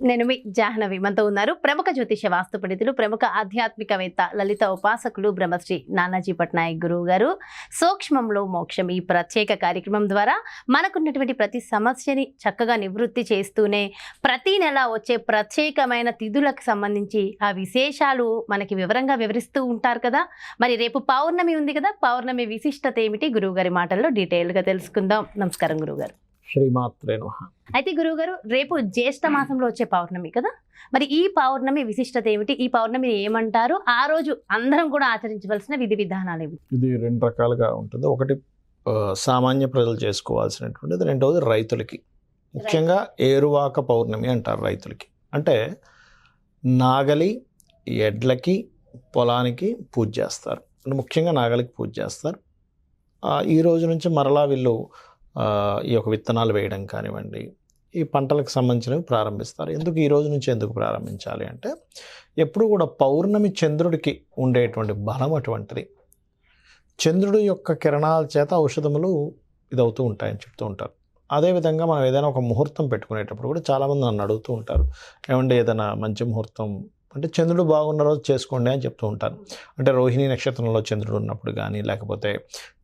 నేను మీ జాహ్నవి. మనతో ఉన్నారు ప్రముఖ జ్యోతిష వాస్తు పండితులు ప్రముఖ ఆధ్యాత్మికవేత్త లలిత ఉపాసకులు బ్రహ్మశ్రీ నానాజీ పట్నాయక్ గురువు గారు సూక్ష్మంలో మోక్షం ఈ ప్రత్యేక కార్యక్రమం ద్వారా మనకున్నటువంటి ప్రతి సమస్యని చక్కగా నివృత్తి చేస్తూనే ప్రతి నెల వచ్చే ప్రత్యేకమైన తిథులకు సంబంధించి ఆ విశేషాలు మనకి వివరంగా వివరిస్తూ ఉంటారు కదా. మరి రేపు పౌర్ణమి ఉంది కదా. పౌర్ణమి విశిష్టత ఏమిటి? గురువుగారి మాటల్లో డీటెయిల్గా తెలుసుకుందాం. నమస్కారం గురువుగారు. శ్రీమాత్రే నమః. అయితే గురువుగారు రేపు జ్యేష్ఠ మాసంలో వచ్చే పౌర్ణమి కదా? మరి ఈ పౌర్ణమి విశిష్టత ఏమిటి? ఈ పౌర్ణమి ఏమంటారు? ఆ రోజు అందరం కూడా ఆచరించవలసిన విధి విధానాలు ఏమిటి? ఇది రెండు రకాలుగా ఉంటుంది. ఒకటి సామాన్య ప్రజలు చేసుకోవాల్సినటువంటిది. రెండవది రైతులకి. ముఖ్యంగా ఏరువాక పౌర్ణమి అంటారు రైతులకి. అంటే నాగలి ఎడ్లకి పొలానికి పూజ చేస్తారు. అంటే ముఖ్యంగా నాగలికి పూజ చేస్తారు. ఈ రోజు నుంచి మరలా వీళ్ళు ఈ యొక్క విత్తనాలు వేయడం కానివ్వండి ఈ పంటలకు సంబంధించినవి ప్రారంభిస్తారు. ఎందుకు ఈ రోజు నుంచి ఎందుకు ప్రారంభించాలి అంటే ఎప్పుడు కూడా పౌర్ణమి చంద్రుడికి ఉండేటువంటి బలం అటువంటిది. చంద్రుడు యొక్క కిరణాల చేత ఔషధములు ఇదవుతూ ఉంటాయని చెప్తూ ఉంటారు. అదేవిధంగా మనం ఏదైనా ఒక ముహూర్తం పెట్టుకునేటప్పుడు కూడా చాలామంది నన్ను అడుగుతూ ఉంటారు. ఏమంటే ఏదైనా మంచి ముహూర్తం? అంటే చంద్రుడు బాగున్న రోజు చేసుకోండి అని చెప్తూ ఉంటాను అంటే రోహిణి నక్షత్రంలో చంద్రుడు ఉన్నప్పుడు కానీ లేకపోతే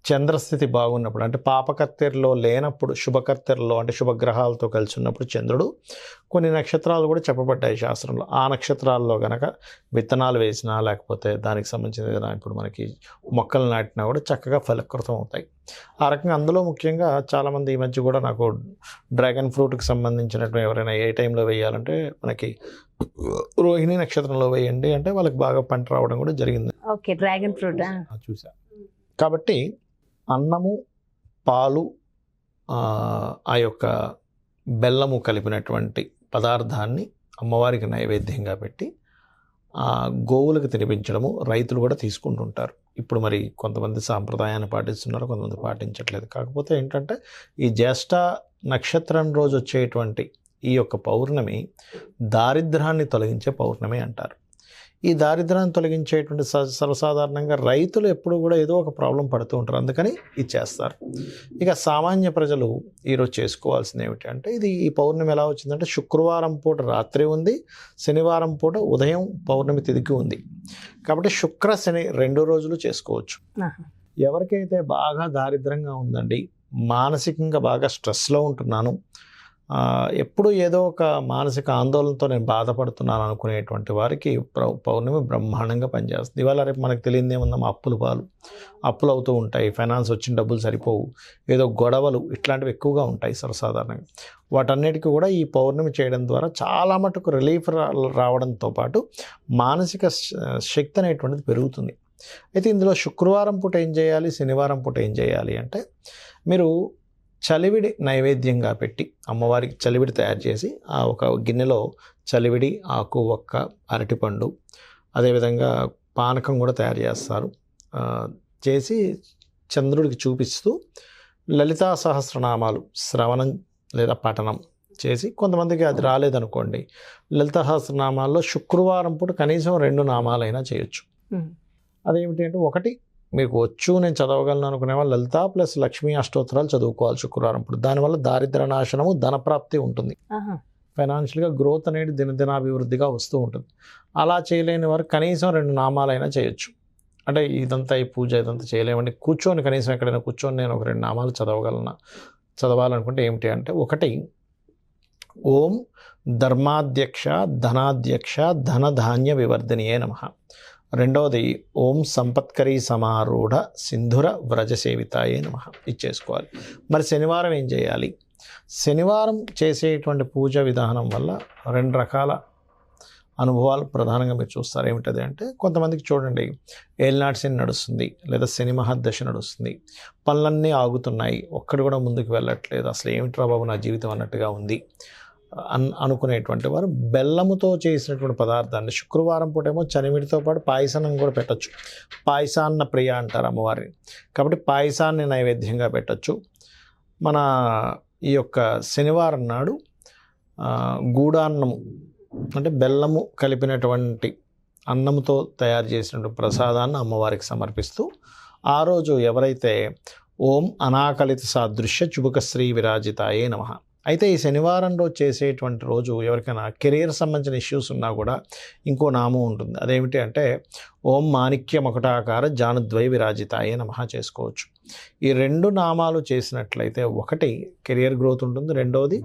చంద్రస్థితి బాగున్నప్పుడు అంటే పాపకత్తెరలో లేనప్పుడు శుభకత్తెరలో అంటే శుభగ్రహాలతో కలిసి ఉన్నప్పుడు చంద్రుడు కొన్ని నక్షత్రాలు కూడా చెప్పబడ్డాయి శాస్త్రంలో. ఆ నక్షత్రాల్లో గనక విత్తనాలు వేసినా లేకపోతే దానికి సంబంధించిన ఏదైనా ఇప్పుడు మనకి మొక్కలు నాటినా కూడా చక్కగా ఫలకృతం అవుతాయి. ఆ రకంగా అందులో ముఖ్యంగా చాలామంది ఈ మధ్య కూడా నాకు డ్రాగన్ ఫ్రూట్కి సంబంధించినటువంటి ఎవరైనా ఏ టైంలో వేయాలంటే మనకి రోహిణి నక్షత్రంలో వేయండి అంటే వాళ్ళకి బాగా పంట రావడం కూడా జరిగింది. Okay dragon fruit? చూసా. కాబట్టి అన్నము పాలు ఆ, యొక్క బెల్లము కలిపినటువంటి పదార్థాన్ని అమ్మవారికి నైవేద్యంగా పెట్టి ఆ గోవులకు తినిపించడము రైతులు కూడా తీసుకుంటుంటారు. ఇప్పుడు మరి కొంతమంది సాంప్రదాయాన్ని పాటిస్తున్నారు కొంతమంది పాటించట్లేదు. కాకపోతే ఏంటంటే ఈ జ్యేష్ఠ నక్షత్రం రోజు వచ్చేటువంటి ఈ యొక్క పౌర్ణమి దారిద్ర్యాన్ని తొలగించే పౌర్ణమి అంటారు. ఈ దారిద్ర్యాన్ని తొలగించేటువంటి స- సర్వసాధారణంగా రైతులు ఎప్పుడు కూడా ఏదో ఒక ప్రాబ్లం పడుతూ ఉంటారు. అందుకని ఇది చేస్తారు. ఇక సామాన్య ప్రజలు ఈరోజు చేసుకోవాల్సింది ఏమిటి అంటే ఇది ఈ పౌర్ణమి ఎలా వచ్చిందంటే శుక్రవారం పూట రాత్రి ఉంది శనివారం పూట ఉదయం పౌర్ణమి తిదికి ఉంది. కాబట్టి శుక్ర శని రెండు రోజులు చేసుకోవచ్చు. ఎవరికైతే బాగా దారిద్రంగా ఉందండి మానసికంగా బాగా స్ట్రెస్లో ఉంటున్నాను ఎప్పుడు ఏదో ఒక మానసిక ఆందోళనతో నేను బాధపడుతున్నాను అనుకునేటువంటి వారికి పౌ- పౌర్ణమి బ్రహ్మాండంగా పనిచేస్తుంది. ఇవాళ రేపు మనకు తెలియదు ఏముందాం? అప్పులు పాలు. అప్పులు అవుతూ ఉంటాయి. ఫైనాన్స్ వచ్చిన డబ్బులు సరిపోవు. ఏదో గొడవలు ఇట్లాంటివి ఎక్కువగా ఉంటాయి సర్వసాధారణంగా. వాటన్నిటికీ కూడా ఈ పౌర్ణమి చేయడం ద్వారా చాలా మటుకు రిలీఫ్ రా రావడంతో పాటు మానసిక శక్తి అనేటువంటిది పెరుగుతుంది. అయితే ఇందులో శుక్రవారం పూట ఏం చేయాలి? శనివారం పూట ఏం చేయాలి అంటే మీరు చలివిడి నైవేద్యంగా పెట్టి అమ్మవారికి చలివిడి తయారు చేసి ఆ ఒక గిన్నెలో చలివిడి ఆకు ఒక్క అరటిపండు అదేవిధంగా పానకం కూడా తయారు చేస్తారు. చేసి చంద్రుడికి చూపిస్తూ లలితా సహస్రనామాలు శ్రవణం లేదా పఠనం చేసి కొంతమందికి అది రాలేదనుకోండి లలితా సహస్రనామాల్లో శుక్రవారం పూట కనీసం రెండు నామాలైనా చేయొచ్చు. అదేమిటి అంటే ఒకటి మీకు వచ్చు నేను చదవగలను అనుకునే వాళ్ళు లలిత ప్లస్ లక్ష్మీ అష్టోత్తరాలు చదువుకోవాలి శుక్రవారం ఇప్పుడు దానివల్ల దారిద్ర నాశనము ధనప్రాప్తి ఉంటుంది. ఫైనాన్షియల్గా గ్రోత్ అనేది దినదినాభివృద్ధిగా వస్తూ ఉంటుంది. అలా చేయలేని వారు కనీసం రెండు నామాలైనా చేయొచ్చు. అంటే ఇదంతా ఈ పూజ ఇదంతా చేయలేమండి. కూర్చొని కనీసం ఎక్కడైనా కూర్చొని నేను ఒక రెండు నామాలు చదవగలను? చదవాలనుకుంటే ఏమిటి అంటే ఒకటి ఓం ధర్మాధ్యక్ష ధనాధ్యక్ష ధనధాన్య వివర్ధనియే నమ. రెండవది ఓం సంపత్కరీ సమారూఢ సింధుర వ్రజసేవితాయే నమ. ఇచ్చేసుకోవాలి మరి శనివారం ఏం చేయాలి? శనివారం చేసేటువంటి పూజ విధానం వల్ల రెండు రకాల అనుభవాలు ప్రధానంగా మీరు చూస్తారు. ఏమిటది అంటే కొంతమందికి చూడండి ఏలినాటి శని నడుస్తుంది లేదా శని మహాదశ నడుస్తుంది. పనులన్నీ ఆగుతున్నాయి. ఒక్కడు కూడా ముందుకు వెళ్ళట్లేదు. అసలు ఏమిట్రా బాబు నా జీవితం అన్నట్టుగా ఉంది. అన్ అనుకునేటువంటి వారు బెల్లముతో చేసినటువంటి పదార్థాన్ని శుక్రవారం పూటేమో చనిమిడితో పాటు పాయసాన్ని కూడా పెట్టచ్చు. పాయసాన్న ప్రియ అంటారు అమ్మవారిని. కాబట్టి పాయసాన్ని నైవేద్యంగా పెట్టచ్చు. మన ఈ యొక్క శనివారం నాడు గూడాన్నం గూడాన్నము అంటే బెల్లము కలిపినటువంటి అన్నంతో తయారు చేసినటువంటి ప్రసాదాన్ని అమ్మవారికి సమర్పిస్తూ ఆ రోజు ఎవరైతే ఓం అనాకలిత సాదృశ్య చుబుకశ్రీ విరాజితాయే నమ. అయితే ఈ శనివారం రోజు చేసేటువంటి రోజు ఎవరికైనా కెరీర్ సంబంధించిన ఇష్యూస్ ఉన్నా కూడా ఇంకో నామం ఉంటుంది. అదేమిటి అంటే ఓం మాణిక్యం ఒకటాకార జానుద్వై విరాజితాయే నమ చేసుకోవచ్చు. ఈ రెండు నామాలు చేసినట్లయితే ఒకటి కెరియర్ గ్రోత్ ఉంటుంది రెండవది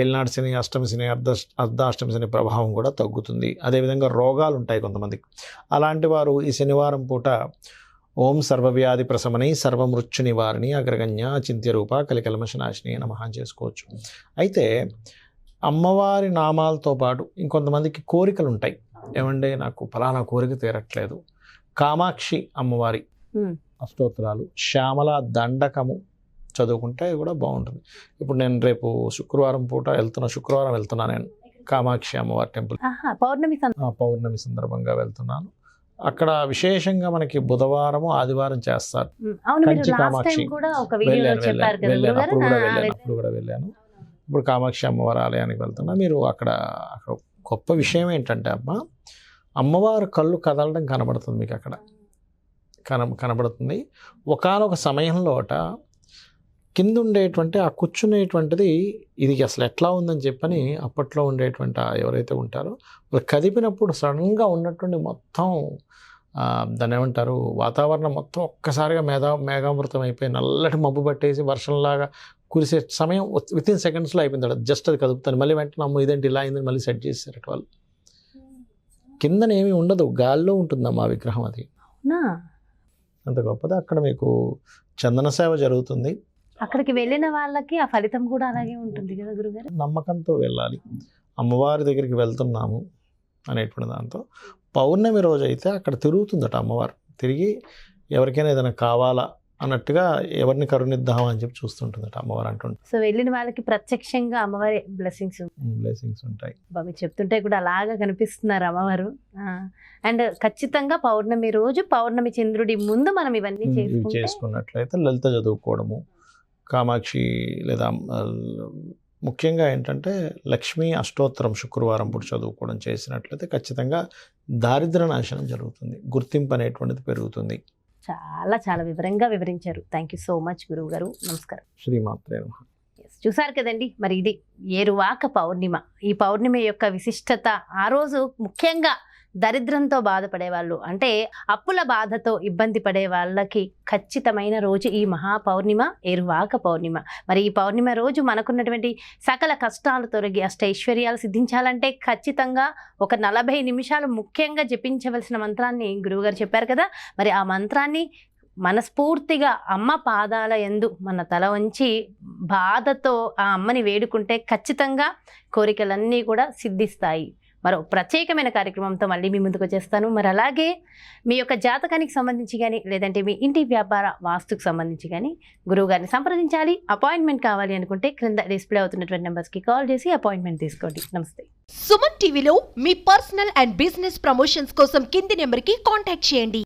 ఏలినాడు శని అష్టమి శని అర్ధ అర్ధాష్టమి శని ప్రభావం కూడా తగ్గుతుంది. అదేవిధంగా రోగాలు ఉంటాయి కొంతమందికి. అలాంటి వారు ఈ శనివారం పూట ఓం సర్వవ్యాధి ప్రశమని సర్వమృత్యు నివారణి అగ్రగణ్య చింత్యరూప కలికల్మశనాశిని నమః అని చేసుకోవచ్చు. అయితే అమ్మవారి నామాలతో పాటు ఇంకొంతమందికి కోరికలు ఉంటాయి ఏమంటే నాకు ఫలానా కోరిక తీరట్లేదు. కామాక్షి అమ్మవారి. అష్టోత్తరాలు శ్యామల దండకము చదువుకుంటే కూడా బాగుంటుంది. ఇప్పుడు నేను రేపు శుక్రవారం పూట వెళ్తున్నా శుక్రవారం వెళ్తున్నా నేను కామాక్షి అమ్మవారి టెంపుల్. పౌర్ణమి పౌర్ణమి సందర్భంగా వెళ్తున్నాను. అక్కడ విశేషంగా మనకి బుధవారము ఆదివారం చేస్తారు. కంచి కామాక్షి. వెళ్ళాను వెళ్ళాను? అప్పుడు కూడా వెళ్ళాను వెళ్- అప్పుడు కూడా వెళ్ళాను. ఇప్పుడు కామాక్షి అమ్మవారి ఆలయానికి వెళ్తున్నా. మీరు అక్కడ అక్కడ గొప్ప విషయం ఏంటంటే అమ్మ అమ్మవారు కళ్ళు కదలడం కనబడుతుంది మీకు అక్కడ. కన కనబడుతుంది. ఒకానొక సమయంలోట కింద ఉండేటువంటి ఆ కూర్చునేటువంటిది ఇది అసలు ఎట్లా ఉందని చెప్పని అప్పట్లో ఉండేటువంటి ఎవరైతే ఉంటారో వాళ్ళు కదిపినప్పుడు సడన్గా ఉన్నటువంటి మొత్తం ఆ, దాన్ని ఏమంటారు వాతావరణం మొత్తం ఒక్కసారిగా మేధా మేఘామృతం అయిపోయి నల్లటి మబ్బు పట్టేసి వర్షంలాగా కురిసే సమయం విత్ ఇన్ సెకండ్స్లో అయిపోయింది జస్ట్ అది కదుపుతాను. మళ్ళీ వెంటనే అమ్మ ఇదేంటి ఇలా అయిందని మళ్ళీ సెట్ చేశారట వాళ్ళు. కిందన ఏమీ ఉండదు. గాల్లో ఉంటుందమ్మా ఆ విగ్రహం అది? అంత గొప్పది. అక్కడ మీకు చందన సేవ జరుగుతుంది. అక్కడికి వెళ్ళిన వాళ్ళకి ఆ ఫలితం కూడా అలాగే ఉంటుంది కదా గురుగారు? నమ్మకంతో వెళ్ళాలి. అమ్మవారి దగ్గరికి వెళ్తున్నాము అనేటువంటి దాంతో. పౌర్ణమి రోజు అయితే అక్కడ తిరుగుతుందట అమ్మవారు. తిరిగి ఎవరికైనా ఏదైనా కావాలా అన్నట్టుగా ఎవరిని కరుణిద్దాం అని చెప్పి చూస్తుంటుందట అమ్మవారు అంటుంటే సో వెళ్ళిన వాళ్ళకి ప్రత్యక్షంగా అమ్మవారి బ్లెస్సింగ్స్ బ్లెస్సింగ్స్ ఉంటాయి. మీరు చెప్తుంటే కూడా అలాగా కనిపిస్తున్నారు అమ్మవారు. అండ్ ఖచ్చితంగా పౌర్ణమి రోజు పౌర్ణమి చంద్రుడి ముందు మనం ఇవన్నీ చేసుకున్నట్లయితే లలిత చదువుకోవడము కామాక్షి లేదా ముఖ్యంగా ఏంటంటే లక్ష్మీ అష్టోత్తరం శుక్రవారం పూట చదువుకోవడం చేసినట్లయితే ఖచ్చితంగా దారిద్ర నాశనం జరుగుతుంది. గుర్తింపు అనేటువంటిది పెరుగుతుంది. చాలా చాలా వివరంగా వివరించారు. థ్యాంక్ యూ సో మచ్ గురువు గారు. నమస్కారం. శ్రీమాత్రే నమః. చూసారు కదండి? మరి ఇది ఏరువాక పౌర్ణిమ. ఈ పౌర్ణిమ యొక్క విశిష్టత ఆ రోజు ముఖ్యంగా దరిద్రంతో బాధపడే వాళ్ళు అంటే అప్పుల బాధతో ఇబ్బంది పడే వాళ్ళకి ఖచ్చితమైన రోజు ఈ మహా పౌర్ణిమ ఎరువాక పౌర్ణిమ. మరి ఈ పౌర్ణిమ రోజు మనకున్నటువంటి సకల కష్టాలు తొలగి అష్ట ఐశ్వర్యాలు సిద్ధించాలంటే ఖచ్చితంగా ఒక నలభై నిమిషాలు ముఖ్యంగా జపించవలసిన మంత్రాన్ని గురువుగారు చెప్పారు కదా! మరి ఆ మంత్రాన్ని మనస్ఫూర్తిగా అమ్మ పాదాల ఎందు మన తల వంచి బాధతో ఆ అమ్మని వేడుకుంటే ఖచ్చితంగా కోరికలన్నీ కూడా సిద్ధిస్తాయి. మరో ప్రత్యేకమైన కార్యక్రమంతో మళ్ళీ మీ ముందుకు వచ్చేస్తాను. మరి అలాగే మీ యొక్క జాతకానికి సంబంధించి కానీ లేదంటే మీ ఇంటి వ్యాపార వాస్తుకు సంబంధించి కానీ గురువు గారిని సంప్రదించాలి. అపాయింట్మెంట్ కావాలి అనుకుంటే క్రింద డిస్ప్లే అవుతున్నటువంటి నెంబర్స్కి కాల్ చేసి అపాయింట్మెంట్ తీసుకోండి. నమస్తే. సుమన్ టీవీలో మీ పర్సనల్ అండ్ బిజినెస్ ప్రమోషన్స్ కోసం కింది నెంబర్కి కాంటాక్ట్ చేయండి.